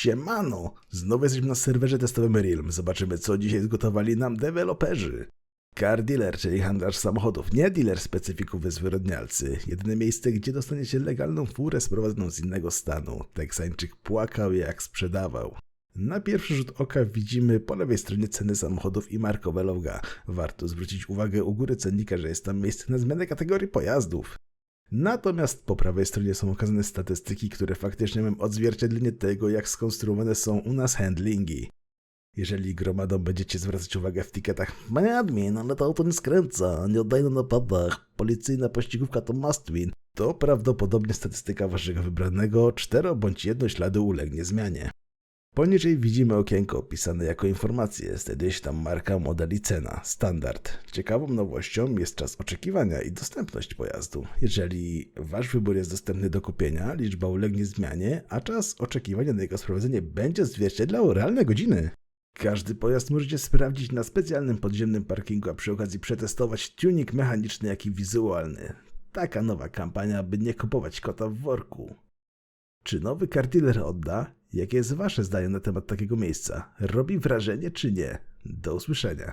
Siemano! Znowu jesteśmy na serwerze testowym Realm. Zobaczymy, co dzisiaj zgotowali nam deweloperzy. Car dealer, czyli handlarz samochodów, nie dealer specyfików wyzwyrodnialcy. Jedyne miejsce, gdzie dostaniecie legalną furę sprowadzoną z innego stanu. Teksańczyk płakał, jak sprzedawał. Na pierwszy rzut oka widzimy po lewej stronie ceny samochodów i markowe loga. Warto zwrócić uwagę u góry cennika, że jest tam miejsce na zmianę kategorii pojazdów. Natomiast po prawej stronie są okazane statystyki, które faktycznie mają odzwierciedlenie tego, jak skonstruowane są u nas handlingi. Jeżeli gromadą będziecie zwracać uwagę w tiketach Panie admin, ale to auto nie skręca, nie oddaje na napadach, policyjna pościgówka to must win, to prawdopodobnie statystyka waszego wybranego cztero bądź jedno śladu ulegnie zmianie. Poniżej widzimy okienko opisane jako informacje, znajduje się tam marka, model i cena, standard. Ciekawą nowością jest czas oczekiwania i dostępność pojazdu. Jeżeli wasz wybór jest dostępny do kupienia, liczba ulegnie zmianie, a czas oczekiwania na jego sprowadzenie będzie odzwierciedlał realne godziny. Każdy pojazd możecie sprawdzić na specjalnym podziemnym parkingu, a przy okazji przetestować tuning mechaniczny, jak i wizualny. Taka nowa kampania, by nie kupować kota w worku. Czy nowy car dealer odda? Jakie jest wasze zdanie na temat takiego miejsca? Robi wrażenie czy nie? Do usłyszenia.